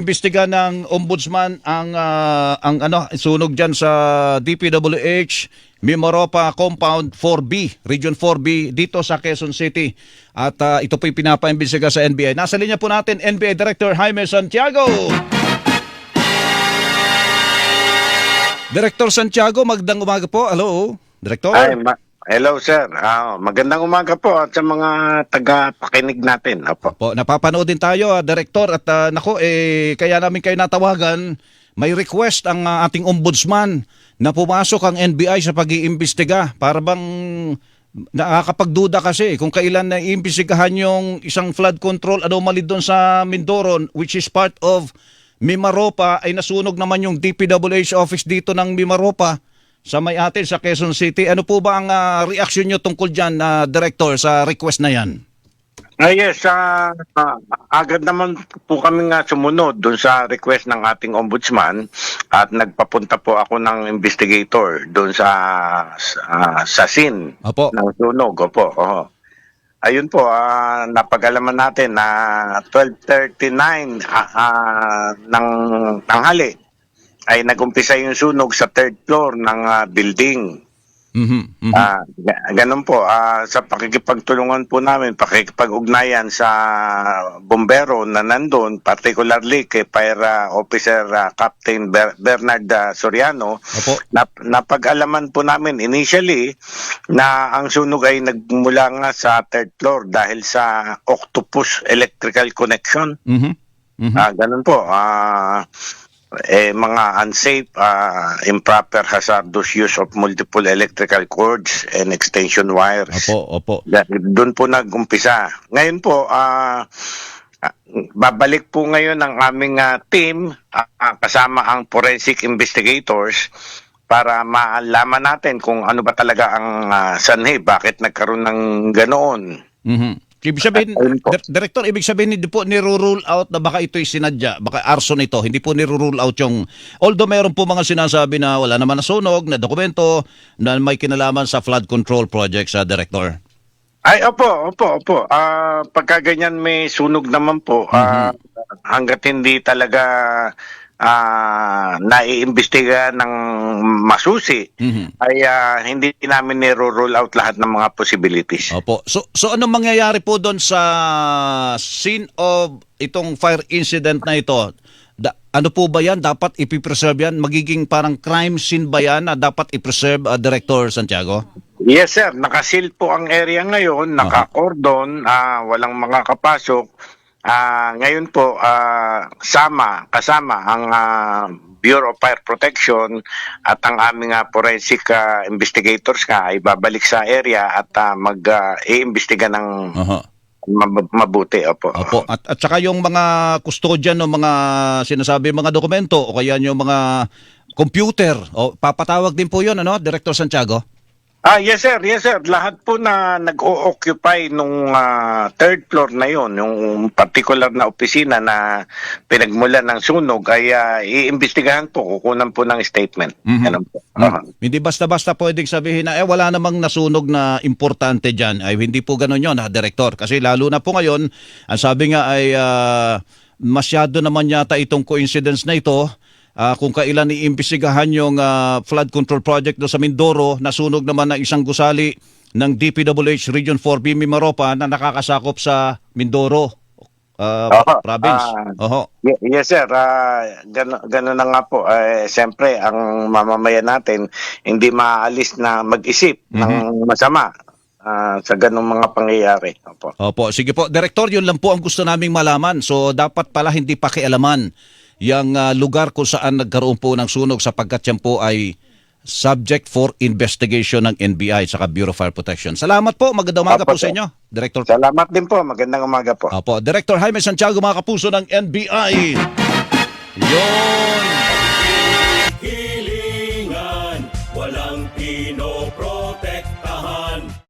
Imbestiga ng ombudsman ang ah, ang ano sunog diyan sa DPWH Mimaropa Compound 4B, Region 4B dito sa Quezon City. At ah, ito po yung pinapaimbestiga sa NBI. Nasa linya po natin NBI Director Jaime Santiago. Director Santiago, magdang umaga po. Hello, Director. Ay, ma- hello sir. Ah, magandang umaga po at sa mga taga-pakinig natin. Opo. Po, napapanood din tayo, ah, Director, at ah, nako, eh, kaya namin kayo natawagan. May request ang ah, ating ombudsman na pumasok ang NBI sa pag-iimbestiga para bang nakakapagduda kasi kung kailan na iimbestigahan yung isang flood control anomaly doon sa Mindoro which is part of Mimaropa ay nasunog naman yung DPWH office dito ng Mimaropa sa may atin sa Quezon City. Ano po ba ang ah, reaksyon nyo tungkol dyan, ah, Director, sa request na yan? Ah, yes, ah, ah, agad naman po kami nga sumunod doon sa request ng ating ombudsman at nagpapunta po ako ng investigator doon sa sa, sa scene Apo. ng sunog. Opo. oo. Ayun po, ah, napag-alaman natin na 12.39 ah, ah, ng tanghali ay nagumpisa yung sunog sa third floor ng ah, building. Mhm, mhm. Ah, ga- ganun po, ah, sa pakikipagtulungan po namin, pakikipag-ugnayan sa bombero na nandun, particularly kay Fire Officer ah, Captain Ber- Bernard ah, Soriano, Opo. nap- napag-alaman po namin initially na ang sunog ay nagmula nga sa third floor dahil sa octopus electrical connection. Mhm. Mhm. Ah, ganun po. Ah, eh, mga unsafe, ah, improper, hazardous use of multiple electrical cords and extension wires. Opo, opo. Doon po nag-umpisa. Ngayon po, ah, babalik po ngayon ang aming ah, team ah, kasama ang forensic investigators para malaman natin kung ano ba talaga ang ah, sanhi, bakit nagkaroon ng ganoon. Mhm. Ibig sabihin. Dir- Director, ibig sabihin hindi po niro-rule out na baka ito'y sinadya, baka arson ito, hindi po niro-rule out yung, although meron po mga sinasabi na wala naman nasunog, na dokumento, na may kinalaman sa flood control project sa Director. Ay, opo, opo, opo. Ah, pagka ganyan may sunog naman po, ah, hanggat hindi talaga ah, naiimbestiga ng masusi, Mhm. ay ah, hindi namin niro-roll out lahat ng mga possibilities. Opo. So, so anong mangyayari po doon sa scene of itong fire incident na ito? Da- ano po ba yan? Dapat ipipreserve yan? Magiging parang crime scene ba yan na dapat i-preserve, uh, Director Santiago? Yes, sir. Nakasil po ang area ngayon, naka-cordon, ah, walang mga Ah, ngayon po, ah, sama, kasama ang ah, Bureau of Fire Protection at ang aming ah, forensic ah, investigators nga ay babalik sa area at ah, mag-iimbestiga ng Aha. mab- mabuti. Opo. Opo. At, at saka yung mga custodian ng mga sinasabi mga dokumento o kaya yung mga computer, o papatawag din po yun, ano, Director Santiago? Ah, yes sir, yes sir. Lahat po na nag-o-occupy nung ah, third floor na yon, yung particular na opisina na pinagmulan ng sunog ay ah, iimbestigahan po, kukunan po ng statement. Mhm. Ganun po. Hmm. Aha. Hindi basta-basta pwedeng sabihin na eh wala namang nasunog na importante dyan. Ay hindi po ganun yun, ha, Director. Kasi lalo na po ngayon, ang sabi nga ay ah, masyado naman yata itong coincidence na ito. Ah, kung kailan iimbestigahan yung ah, flood control project do sa Mindoro, nasunog naman ng isang gusali ng DPWH Region 4B Mimaropa na nakakasakop sa Mindoro ah, Oho. province. Ah, Oho. Ye- Yes sir, uh, gano'n na nga po. Eh, Siyempre, ang mamamayan natin hindi maaalis na mag-isip ng masama ah, sa ganong mga pangyayari. Opo. Opo, sige po. Direktor, yun lang po ang gusto naming malaman. So dapat pala hindi pakialaman yung ah, lugar kung saan nagkaroon po ng sunog sapagkat yan po ay subject for investigation ng NBI sa Bureau of Fire Protection. Salamat po. Magandang umaga Opo, po sa inyo. Director Salamat din po. Magandang umaga po. Opo, Director Jaime Santiago mga kapuso ng NBI. Yon.